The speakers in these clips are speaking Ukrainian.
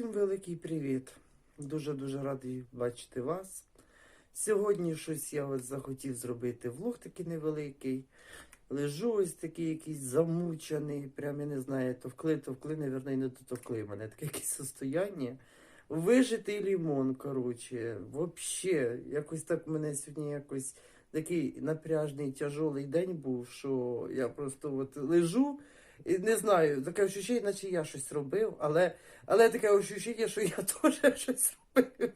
Всім великий привіт. Дуже-дуже радий бачити вас. Сьогодні щось я от захотів зробити влог такий невеликий. Лежу ось такий якийсь замучений, прям я не знаю, товкли, товкли, навірно, і не дотовкли мене. Таке якесь состояння. Вижитий лімон, коротше. Вообще, якось так мене сьогодні якось такий напряжний, тяжолий день був, що я просто от лежу. Не знаю, таке ощущення, наче я щось робив, але, але таке ощущення, що я теж щось робив.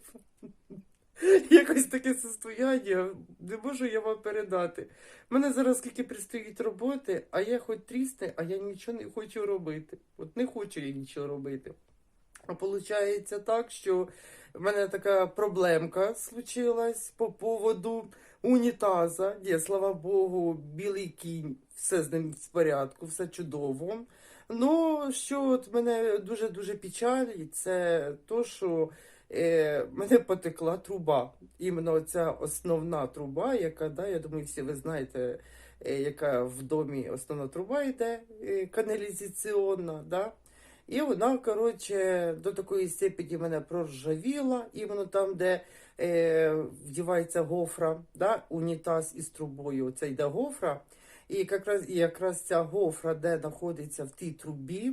Якось таке состояння, не можу я вам передати. У мене зараз скільки предстоїть роботи, а я хоч трісне, а я нічого не хочу робити. От не хочу я нічого робити. А виходить так, що в мене така проблемка случилась по поводу унітаза. Є, слава Богу, білий кінь, все з ним в порядку, все чудово. Ну, що от мене дуже-дуже печалить, це то, що е, мене потекла труба. Іменно ця основна труба, яка, да, я думаю, всі ви знаєте, е, яка в домі основна труба йде, е, каналізаційна, да? І вона, коротше, до такої степені мене проржавіла, іменно там, де е, вдівається гофра, да, унітаз із трубою, це йде гофра. І якраз, і якраз ця гофра, де знаходиться в тій трубі,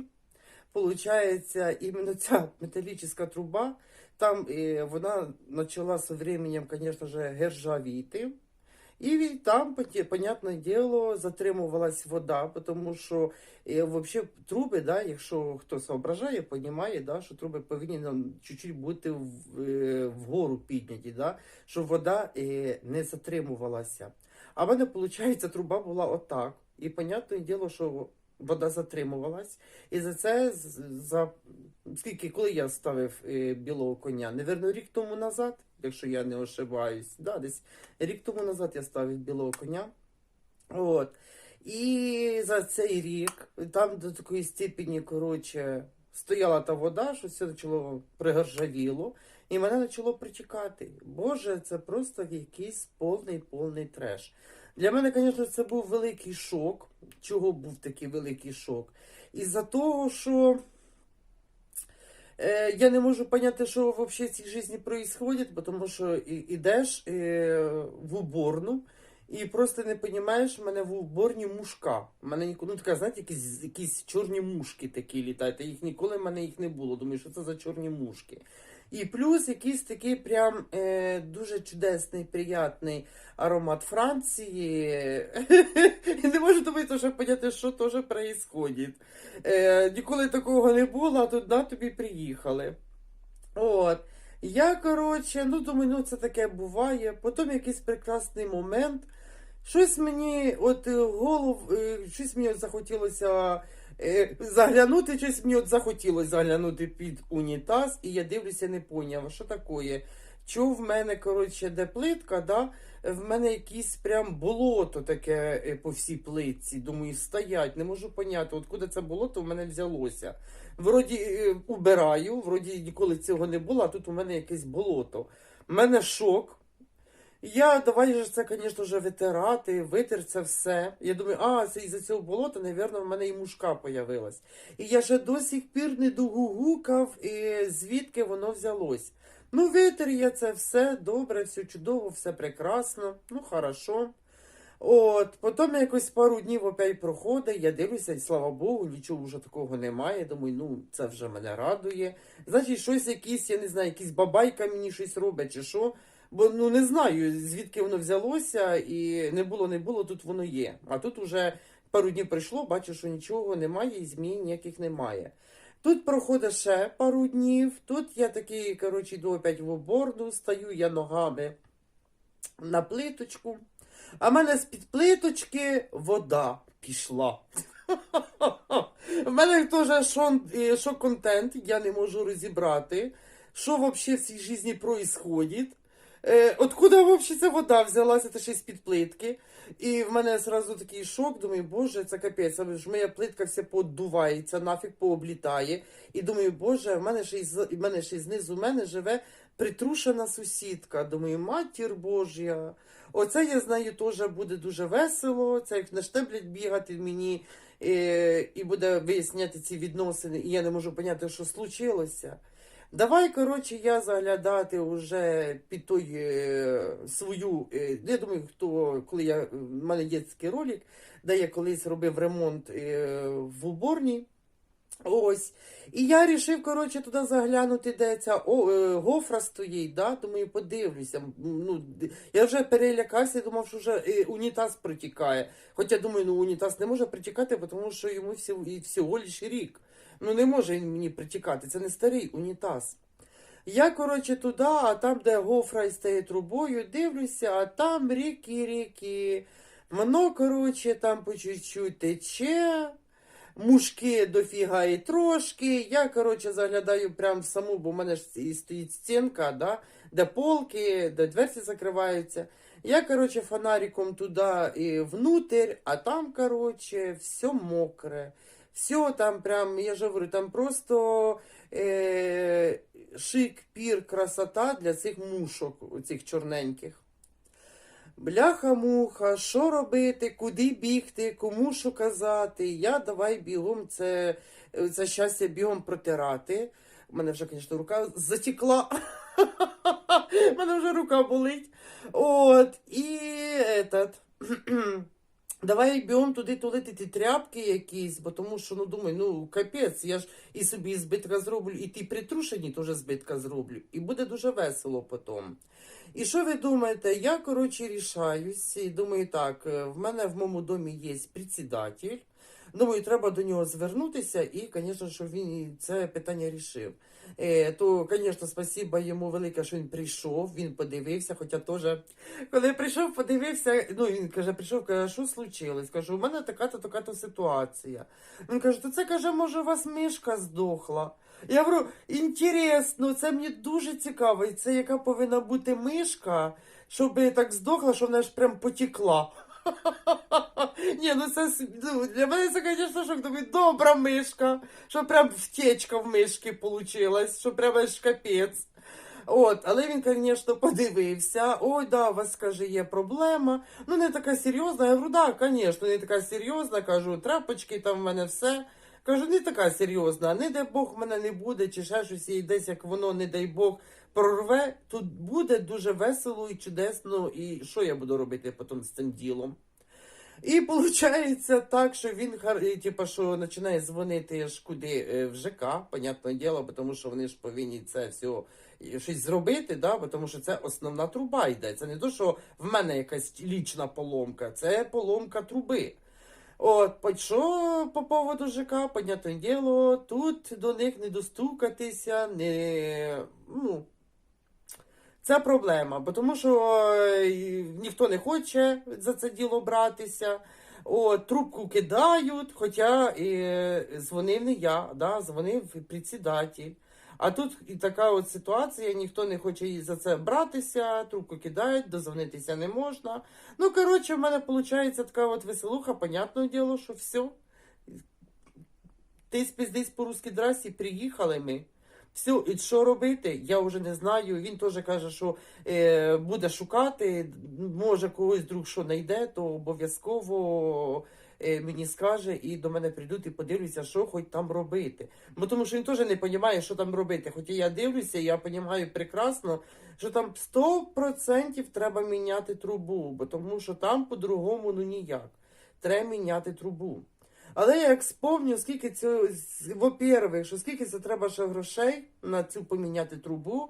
получається, іменно ця металічна труба, там е, вона почала з временем, звісно гержавіти. І там, понятне діло, затримувалась вода, тому що е, вообще труби, да, якщо хто соображає, розуміє, да, що труби повинні нам чуть-чуть бути е, вгору підняті, да, щоб вода не затримувалася. А в мене, виходить, труба була отак. І понятне діло, що вода затримувалась. І за це за скільки, коли я ставив е, білого коня, Наверно, рік тому назад, якщо я не ошибаюсь, да, десь рік тому назад я ставив білого коня. От. І за цей рік там до такої степені, коротше, стояла та вода, що все почало пригоржавіло, і мене почало причекати. Боже, це просто якийсь повний повний треш. Для мене, звісно, це був великий шок. Чого був такий великий шок? Із-за того, що е, я не можу поняти, що взагалі в цій житті відбувається, тому що ідеш е, в уборну, і просто не розумієш, в мене в уборні мушка. У мене ніколи, ну така, знаєте, якісь, якісь чорні мушки такі літають. Їх ніколи в мене їх не було. Думаю, що це за чорні мушки. І плюс якийсь такий прям е, дуже чудесний, приятний аромат Франції. Не можу думати, що поняти, що теж відбувається. Е, ніколи такого не було, а тут тобі приїхали. От. Я, коротше, ну думаю, ну це таке буває. Потім якийсь прекрасний момент. Щось мені, от е, голов, е, щось мені от захотілося е, заглянути, щось мені от захотілося заглянути під унітаз, і я дивлюся, не поняла, що таке. Чого в мене, коротше, де плитка, да? в мене якесь прям болото таке по всій плитці. Думаю, стоять, не можу поняти, откуда це болото в мене взялося. Вроді убираю, вроді ніколи цього не було, а тут у мене якесь болото. У мене шок. Я давай же це, звісно ж, витирати, витер це все. Я думаю, а, це із-за цього болота, напевно, в мене і мушка появилась. І я ще до сих пір не догугукав, звідки воно взялось. Ну, витер я це все добре, все чудово, все прекрасно, ну, хорошо. От, потім якось пару днів опять проходить, я дивлюся, і слава Богу, нічого вже такого немає. Думаю, ну це вже мене радує. Значить, щось якісь, я не знаю, якісь бабайка мені щось робить чи що. Бо ну не знаю, звідки воно взялося, і не було, не було, тут воно є. А тут уже пару днів прийшло, бачу, що нічого немає, і змін ніяких немає. Тут проходить ще пару днів. Тут я такий, коротше, йду опять в оборну, стаю я ногами на плиточку. А в мене з-під плиточки вода пішла. У мене теж шон- е, що контент, я не можу розібрати, що взагалі в цій житті відбувається. Е, откуда взагалі ця вода взялася, та ще з-під плитки. І в мене одразу такий шок, думаю, боже, це капець, але ж моя плитка вся подувається, нафіг пооблітає. І думаю, боже, в мене ще й, з- в мене ще й знизу мене живе притрушена сусідка. Думаю, матір Божя. Оце я знаю, теж буде дуже весело. Це як на штеблять бігати мені е, і буде виясняти ці відносини, і я не можу поняти, що случилося. Давай, коротше, я заглядати вже під той е, свою. Е, я думаю, хто коли я в мене є такий ролик, де я колись робив ремонт е, в уборні. Ось. І я рішив, коротше, туди заглянути, де ця о, е, гофра стоїть, да? думаю, подивлюся. Ну, я вже перелякався, думав, що вже е, унітаз протікає. Хоча думаю, ну унітаз не може протікати, тому що йому всього, всього лиш рік. Ну не може він мені протікати, це не старий унітаз. Я, коротше, туди, а там, де гофра стає трубою, дивлюся, а там ріки-ріки. Воно, коротше, там по чуть-чуть тече. Мушки дофіга і трошки. Я, коротше, заглядаю прямо в саму, бо в мене ж стоїть стінка, да, де полки, де дверці закриваються. Я, коротше, фонариком туди і внутрь, а там, коротше, все мокре. Все там прям, я ж говорю, там просто е, шик, пір, красота для цих мушок, цих чорненьких. Бляха-муха, що робити, куди бігти, кому що казати. Я давай бігом це, це щастя бігом протирати. У мене вже, звісно, рука затекла. У мене вже рука болить. От, і этот. Давай бігом туди тулити ті тряпки якісь, бо тому що, ну думаю, ну капець, я ж і собі збитка зроблю, і ті притрушені теж збитка зроблю. І буде дуже весело потім. І що ви думаєте? Я, коротше, рішаюсь і думаю, так, е, в мене в моєму домі є председатель. Думаю, треба до нього звернутися, і, звісно, щоб він це питання рішив. Е, то, звісно, спасіба йому велике, що він прийшов, він подивився, хоча теж, коли прийшов, подивився, ну він каже, прийшов, каже, що случилось? Кажу, у мене така-то така-то ситуація. Він каже, то це каже, може, у вас мишка здохла. Я говорю, інтересно, це мені дуже цікаво. Це яка повинна бути мишка, щоб так здохла, що вона ж прям потекла. Ні, ну це ну, для мене це, звісно, що Думаю, добра мишка, що прям втечка в мишки вийшла, що прям аж капець. От, але він, звісно, подивився. Ой, да, у вас, каже, є проблема. Ну, не така серйозна. Я говорю, да, звісно, не така серйозна. Кажу, трапочки, там в мене все. Кажу, не така серйозна, не дай Бог мене не буде, чи ще щось і десь як воно, не дай Бог, прорве. Тут буде дуже весело і чудесно. І що я буду робити потім з цим ділом? І виходить так, що він типа, що починає дзвонити ж куди е, в ЖК, понятне діло, тому що вони ж повинні це все щось зробити, да, тому що це основна труба йде. Це не то, що в мене якась лічна поломка, це поломка труби. От, що по поводу ЖК, понятне діло, тут до них не достукатися, не. ну, це проблема, бо тому що е, ніхто не хоче за це діло братися. От, трубку кидають, хоча е, дзвонив не я, да, дзвонив председатель. А тут і така от ситуація, ніхто не хоче за це братися, трубку кидають, дозвонитися не можна. Ну, коротше, в мене виходить така от веселуха, понятне діло, що все. Ти спіздись по-русски драсі, приїхали ми. Все, і що робити, я вже не знаю. Він теж каже, що е, буде шукати, може когось друг що знайде, то обов'язково мені скаже і до мене прийдуть і подивляться, що хоч там робити. Бо тому що він теж не розуміє, що там робити. Хоча я дивлюся, я розумію прекрасно, що там 100% треба міняти трубу, бо тому що там по-другому ну ніяк. Треба міняти трубу. Але я як спомню, скільки цього, во-первых, що скільки це треба ще грошей на цю поміняти трубу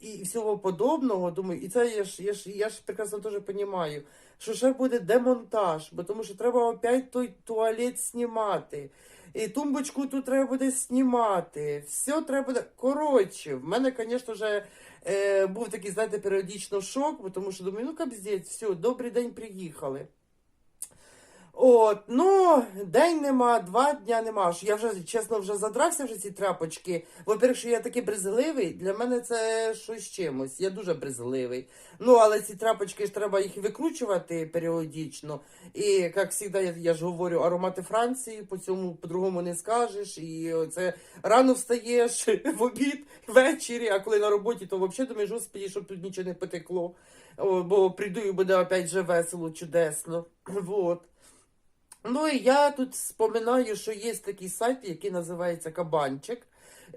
і всього подобного, думаю, і це я ж, я ж, я ж прекрасно теж розумію, що ще буде демонтаж, бо тому що треба опять той туалет знімати. І тумбочку тут треба буде знімати. Все треба буде. Коротше, в мене, звісно, вже е, був такий, знаєте, періодично шок, тому що думаю, ну капздець, все, добрий день, приїхали. От, ну, день нема, два дня нема. Що Я вже, чесно, вже задрався вже ці тряпочки. Во-первых, що я такий брезгливий, для мене це щось чимось. Я дуже брезгливий. Ну, але ці тряпочки ж треба їх викручувати періодично. І, як завжди, я, я ж говорю, аромати Франції, по цьому по-другому не скажеш. І це рано встаєш в обід, ввечері, а коли на роботі, то взагалі думаєш, господі, щоб тут нічого не потекло. Бо прийду і буде опять же весело, чудесно. Вот. Ну і я тут споминаю, що є такий сайт, який називається Кабанчик.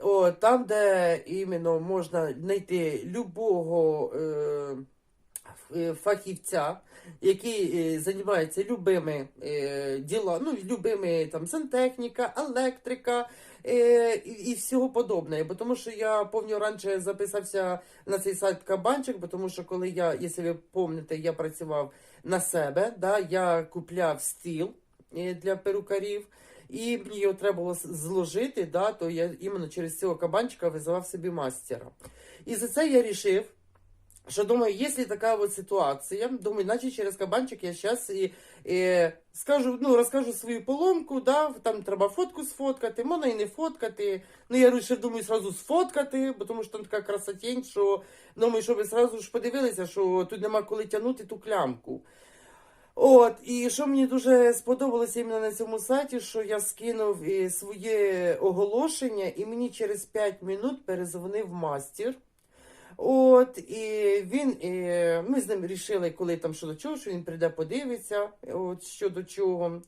О, там, де іменно можна знайти любого е, е, фахівця, який е, займається любими е, діла, ну, любими там сантехніка, електрика е, і, і всього подобне. Бо тому що я пам'ятаю, раніше записався на цей сайт Кабанчик, бо тому що коли я, якщо ви пам'ятаєте, я працював на себе, да, я купляв стіл для перукарів. І мені його треба було зложити, да, то я іменно через цього кабанчика визивав собі мастера. І за це я рішив, що думаю, якщо така от ситуація, думаю, наче через кабанчик я зараз і, і скажу, ну, розкажу свою поломку, да, там треба фотку сфоткати, можна і не фоткати. Ну, я вирішив, думаю, сразу сфоткати, бо тому що там така красотень, що думаю, щоб ви сразу ж подивилися, що тут нема коли тягнути ту клямку. От, і що мені дуже сподобалося іменно на цьому сайті, що я скинув е, своє оголошення, і мені через 5 минут перезвонив мастер. От, і він, е, ми з ним рішили, коли там що до чого, що він прийде, подивиться, от, що до чого.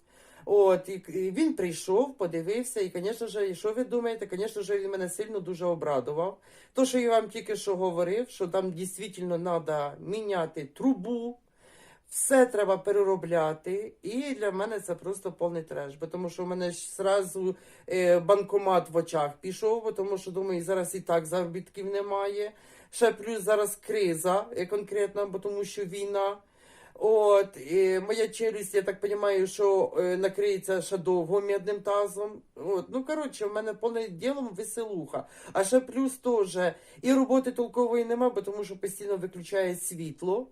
От, і, і він прийшов, подивився, і, звісно ж, що ви думаєте, звісно ж, він мене сильно дуже обрадував. То, що я вам тільки що говорив, що там дійсно треба міняти трубу, все треба переробляти, і для мене це просто повний треш. Бо тому що в мене ж зразу е, банкомат в очах пішов, бо тому що думаю, зараз і так заробітків немає. Ще плюс зараз криза е, конкретна, бо тому що війна. От, і моя челюсть, я так розумію, що е, накриється ще довго мідним тазом. От, ну, коротше, в мене повне ділом веселуха. А ще плюс теж і роботи толкової нема, бо тому що постійно виключає світло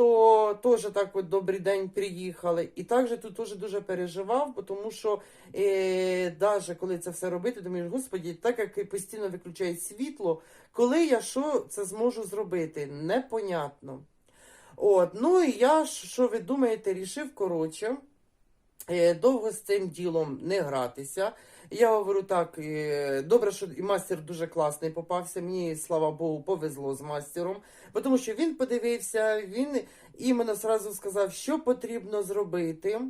то теж так от добрий день приїхали. І також тут теж дуже переживав, тому що е, даже коли це все робити, думаєш, господі, так як постійно виключають світло, коли я що це зможу зробити? Непонятно. От, ну і я, що ви думаєте, рішив, коротше, е, довго з цим ділом не гратися. Я говорю так, добре, що і мастер дуже класний попався. Мені, слава Богу, повезло з мастером, тому що він подивився, він іменно зразу сказав, що потрібно зробити,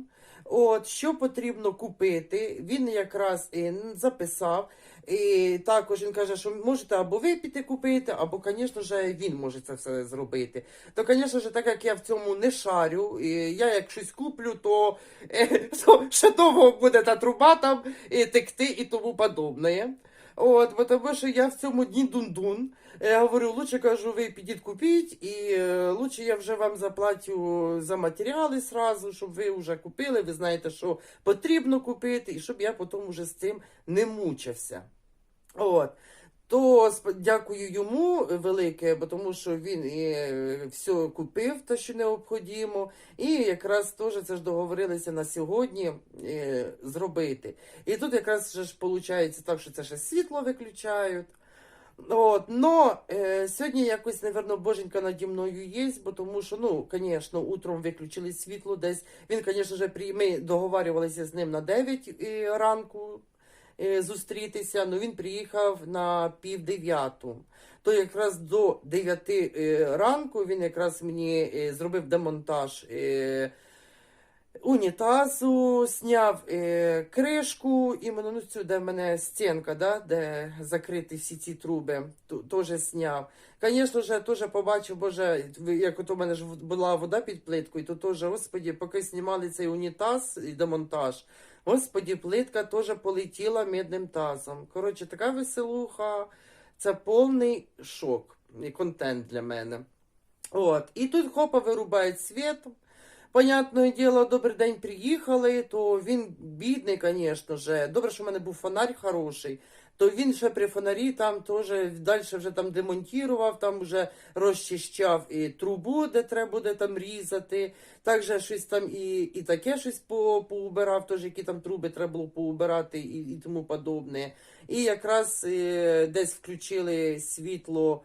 от, що потрібно купити. Він якраз е, записав. І також він каже, що можете або ви піти купити, або, звісно ж, він може це все зробити. То, звісно ж, так як я в цьому не шарю, і я як щось куплю, то, е, то ще довго буде та труба там і текти і тому подобне. От, бо тому що я в цьому дні дундун. Я говорю, лучше кажу, ви підіть купіть, і е, лучше я вже вам заплатю за матеріали сразу, щоб ви вже купили, ви знаєте, що потрібно купити, і щоб я потім вже з цим не мучився. От. То дякую йому велике, бо тому що він е, все купив, те, що необхідно, і якраз теж це ж договорилися на сьогодні е, зробити. І тут якраз ж виходить так, що це ще світло виключають. От, но е, сьогодні якось, напевно, боженька наді мною є, бо тому що, ну, звісно, утром виключили світло десь. Він, звісно, вже при... ми договарювалися з ним на 9 е, ранку е, зустрітися, але він приїхав на пів. То якраз до 9 е, ранку він якраз мені е, зробив демонтаж. Е, унітазу, сняв е, кришку, іменно ну, цю, де в мене стінка, да, де закриті всі ці труби, теж сняв. Звісно теж побачив, боже, як от у мене ж була вода під плиткою, то теж, господі, поки знімали цей унітаз і демонтаж, господі, плитка теж полетіла медним тазом. Коротше, така веселуха, це повний шок і контент для мене. От, і тут хопа вирубають світ. Понятне діло, добрий день приїхали, то він бідний, звісно ж. Добре, що в мене був фонарь хороший. То він ще при фонарі там теж далі вже там демонтував, там вже розчищав і трубу, де треба буде там різати. Також щось там і, і таке щось по, поубирав, теж які там труби треба було поубирати і, і тому подобне. І якраз е, десь включили світло.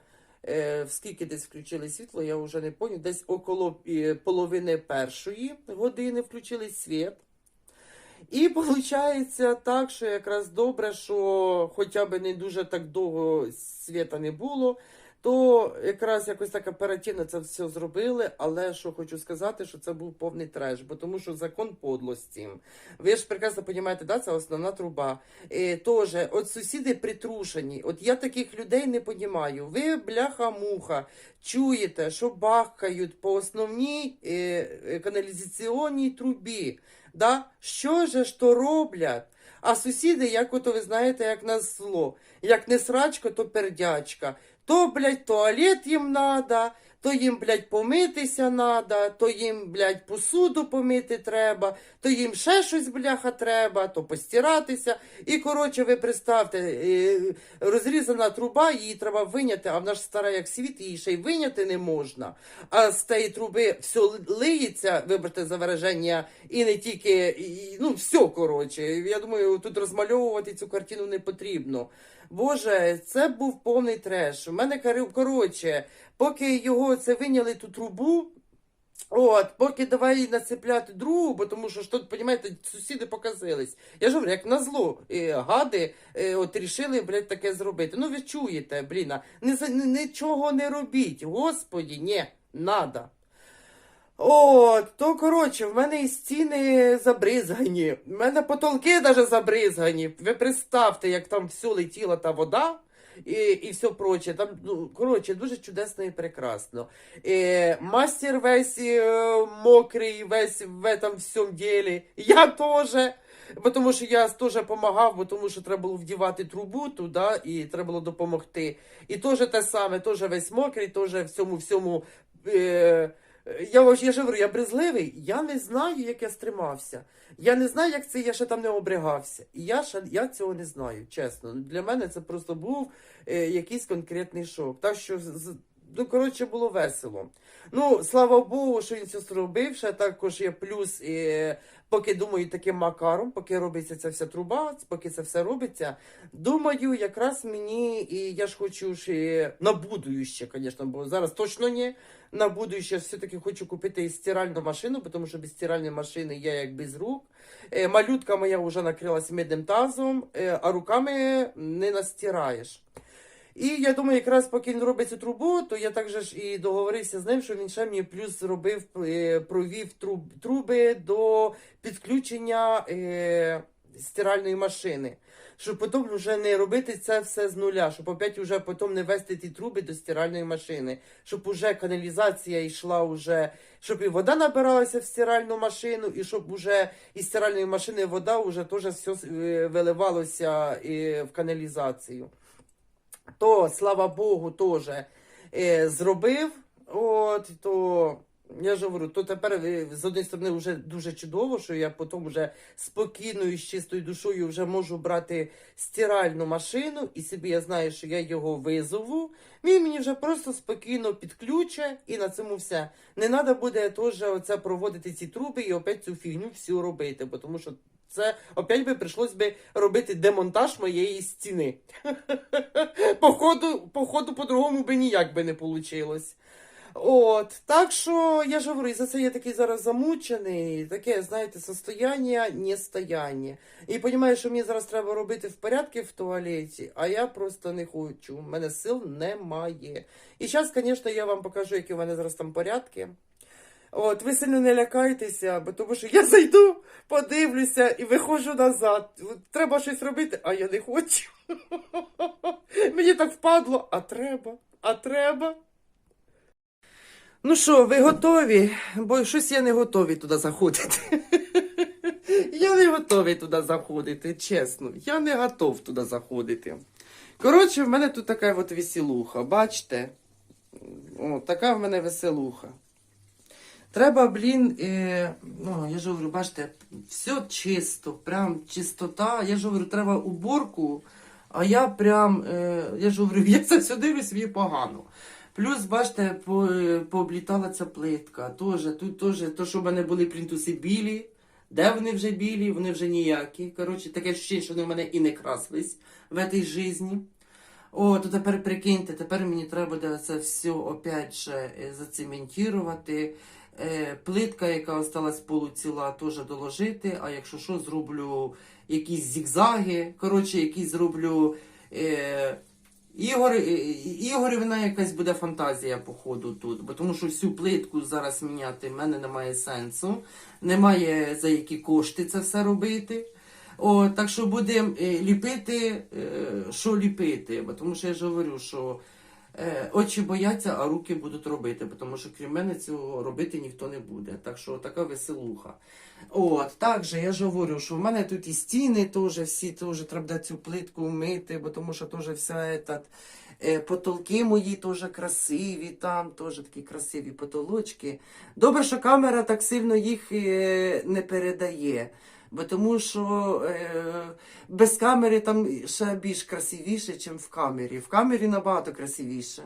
Е, скільки десь включили світло, я вже не пам'ятаю. Десь около е, половини першої години включили світ. І виходить так, що якраз добре, що хоча б не дуже так довго світа не було, то якраз якось так оперативно це все зробили. Але що хочу сказати, що це був повний треш, бо тому що закон подлості. Ви ж прекрасно розумієте, да, це основна труба. Е, Тоже, от сусіди притрушені. От я таких людей не розумію. Ви бляха-муха. Чуєте, що бахкають по основній е, е, каналізаційній трубі. Да? Що же ж то роблять? А сусіди, як ото ви знаєте, як на зло. Як не срачка, то пердячка. То, блядь, туалет їм надо, то їм, блядь, помитися надо, то їм, блядь, посуду помити треба, то їм ще щось, бляха, треба, то постиратися. І, коротше, ви представте, е, розрізана труба, її треба виняти, а вона ж стара як світ, її ще й виняти не можна. А з тієї труби все лиється, вибачте за вираження, і не тільки, і, ну, все, коротше. Я думаю, тут розмальовувати цю картину не потрібно. Боже, це був повний треш. У мене коротше, поки його це виняли ту трубу. От, поки давай нацепляти другу, бо тому що ж тут, понімаєте, сусіди показились. Я ж говорю, як назло, е, гади е, от рішили, блядь, таке зробити. Ну ви чуєте, блін, не, нічого не робіть. Господі, ні, надо. От, то коротше, в мене і стіни забризгані, в мене потолки навіть забризгані. Ви представте, як там все летіла та вода. І, і все проче. Там, ну, коротше, дуже чудесно і прекрасно. Е, мастер весь е, мокрий, весь в этом всьому ділі. Я теж. Бо тому що я теж допомагав, бо тому що треба було вдівати трубу туди, і треба було допомогти. І теж те саме, теж весь мокрий, теж всьому всьому. Е, я, я ж говорю, я брезливий, я не знаю, як я стримався. Я не знаю, як це я ще там не обригався. І я ще я цього не знаю, чесно. Для мене це просто був е, якийсь конкретний шок. Так що, з- ну, коротше, було весело. Ну, слава Богу, що він це зробив. Ще також є плюс, е, поки думаю, таким макаром, поки робиться ця вся труба, поки це все робиться. Думаю, якраз мені, і я ж хочу ж е, на будуще, звісно, бо зараз точно ні. На будуще все-таки хочу купити стиральну машину, тому що без стиральної машини я як без рук. Е, малютка моя вже накрилась мідним тазом, е, а руками не настираєш. І я думаю, якраз поки він робить цю трубу, то я також і договорився з ним, що він ще мені плюс зробив, е, провів труб, труби до підключення е, стиральної машини. Щоб потім вже не робити це все з нуля, щоб опять вже потім не вести ті труби до стиральної машини, щоб уже каналізація йшла уже, щоб і вода набиралася в стиральну машину, і щоб уже із стиральної машини вода вже теж все виливалося е, в каналізацію то, слава Богу, теж е, зробив. От, то я ж говорю, то тепер е, з однієї сторони вже дуже чудово, що я потім вже спокійною з чистою душою вже можу брати стиральну машину, і собі я знаю, що я його визову. Він мені вже просто спокійно підключе, і на цьому все. Не треба буде теж оце проводити ці труби і опять цю фігню всю робити, бо тому що це опять би прийшлось би робити демонтаж моєї стіни. Походу, по-другому би ніяк би не вийшло. От, так що я ж говорю, за це я такий зараз замучений, таке, знаєте, состояння, нестояння. І розумію, що мені зараз треба робити в порядку в туалеті, а я просто не хочу. У мене сил немає. І зараз, звісно, я вам покажу, які у мене зараз там порядки. От, ви сильно не лякайтеся, бо тому що я зайду, подивлюся і виходжу назад. Треба щось робити, а я не хочу. Мені так впадло, а треба, а треба. Ну що, ви готові? Бо щось я не готовий туди заходити. Я не готовий туди заходити, чесно. Я не готов туди заходити. Коротше, в мене тут така от веселуха, бачите? О, така в мене веселуха. Треба, блін, е, ну, я ж говорю, бачите, все чисто, прям чистота. Я ж говорю, треба уборку, а я прям, е, я ж говорю, я це все дивлюсь, мені погано. Плюс, бачите, по, пооблітала ця плитка. Тоже, тут теж, то, що в мене були плінтуси білі. Де вони вже білі, вони вже ніякі. Коротше, таке ощущення, що вони в мене і не красились в цій житті. О, то тепер прикиньте, тепер мені треба буде це все опять же е, зацементувати. Е, плитка, яка осталась полуціла, теж доложити. А якщо що, зроблю якісь зігзаги. Коротше, якісь зроблю. Е, Ігор, е, Ігорівна якась буде фантазія, походу, тут, бо тому що всю плитку зараз міняти в мене немає сенсу. Немає за які кошти це все робити. О, так що будемо е, ліпити, що ліпити. Бо тому що я ж говорю, що очі бояться, а руки будуть робити, тому що крім мене цього робити ніхто не буде. Так що така веселуха. От, також я ж говорю, що в мене тут і стіни теж всі теж треба цю плитку мити, бо тому що теж вся этот, е, потолки мої теж красиві, там теж такі красиві потолочки. Добре, що камера так сильно їх е, не передає. Бо тому що е, без камери там ще більш красивіше, ніж в камері. В камері набагато красивіше.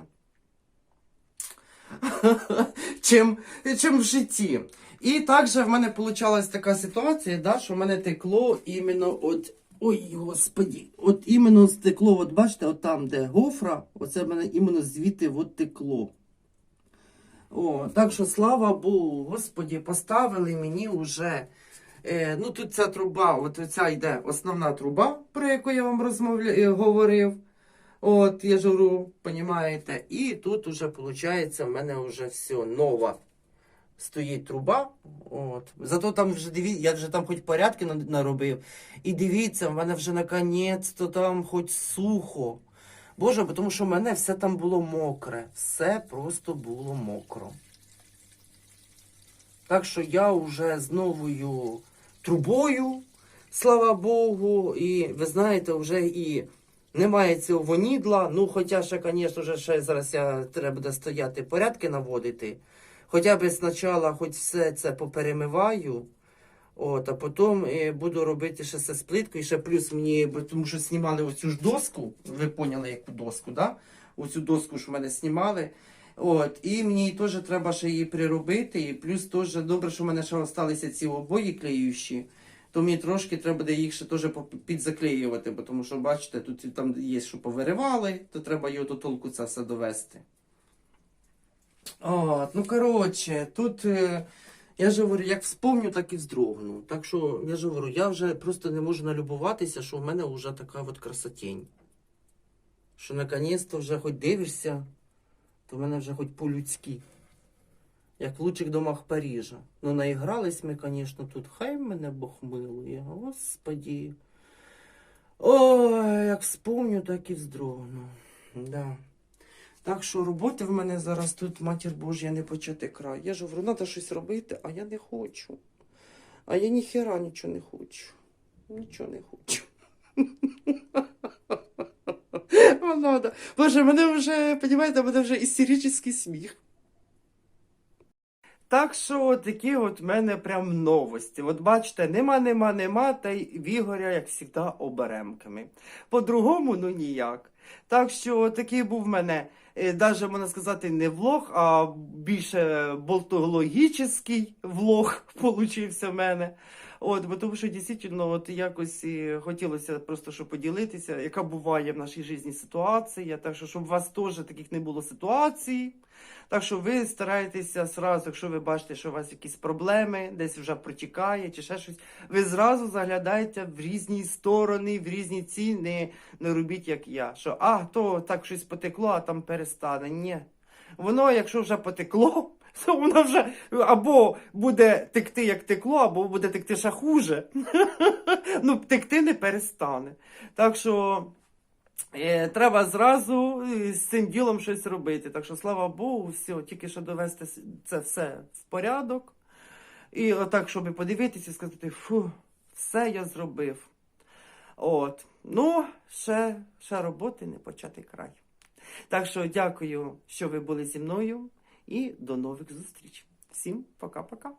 чим, чим в житті. І також в мене вийшла така ситуація, да, що в мене текло іменно от. Ой, господі, от іменно стекло, от бачите, от там, де гофра, оце в мене іменно звідти от текло. О, так що слава Богу, господі, поставили мені вже. Е, ну тут ця труба, от ця йде основна труба, про яку я вам розмовля... е, говорив. От, я ж говорю, понімаєте. І тут уже, виходить, в мене вже все нова стоїть труба. От. Зато там вже диві... я вже там хоч порядки наробив. І дивіться, в мене вже наконець-то там хоч сухо. Боже, бо тому що в мене все там було мокре. Все просто було мокро. Так що я вже з новою трубою, слава Богу, і ви знаєте, вже і немає цього вонідла. Ну, хоча ще, звісно, вже ще зараз я треба буде стояти, порядки наводити. Хоча б спочатку хоч все це поперемиваю. От, а потім е, буду робити ще все з плиткою, ще плюс мені, тому що знімали оцю ж доску, ви поняли, яку доску, да? Оцю доску ж в мене знімали. От, і мені теж треба ще її приробити. І плюс теж добре, що в мене ще залишилися ці обої клеючі, то мені трошки треба буде їх ще теж підзаклеювати, бо тому що, бачите, тут там є, що повиривали, то треба його до толку це все довести. От, ну коротше, тут. Е... Я ж говорю, як вспомню, так і вздрогну. Так що, я ж говорю, я вже просто не можу налюбуватися, що в мене вже така от красотень. Що наконець-то вже хоч дивишся, то в мене вже хоч по-людськи. Як в лучших домах Парижа. Ну, наігрались ми, звісно, тут. Хай мене Бог милує. Господі. Ой, як вспомню, так і вздрогну. Да. Так що роботи в мене зараз тут, матір Божя, не почати край. Я ж говорю, треба щось робити, а я не хочу. А я ніхера нічого не хочу. Нічого не хочу. Надо. Боже, мене вже, розумієте, мене вже істеричний сміх. Так що такі от в мене прям новості. От бачите, нема, нема, нема, та й в Ігоря, як завжди, оберемками. По-другому, ну ніяк. Так що такий був в мене, е, даже можна сказати, не влог, а більше болтологічний влог получився в мене. От, бо тому що дійсно от якось і хотілося просто щоб поділитися, яка буває в нашій житті ситуація. Так що, щоб у вас теж таких не було ситуацій. Так що ви стараєтеся зразу, якщо ви бачите, що у вас якісь проблеми, десь вже протікає чи ще щось, ви зразу заглядаєте в різні сторони, в різні ці, не, не робіть, як я. Що а, то так щось потекло, а там перестане. Ні. Воно, якщо вже потекло, то воно вже або буде текти, як текло, або буде текти ще хуже. ну, текти не перестане. Так що. Е, треба зразу е, з цим ділом щось робити. Так що, слава Богу, все, тільки що довести це все в порядок. І отак, щоб подивитися і сказати, фу, все я зробив. От. Ну, ще, ще роботи не почати край. Так що дякую, що ви були зі мною, і до нових зустріч. Всім пока-пока.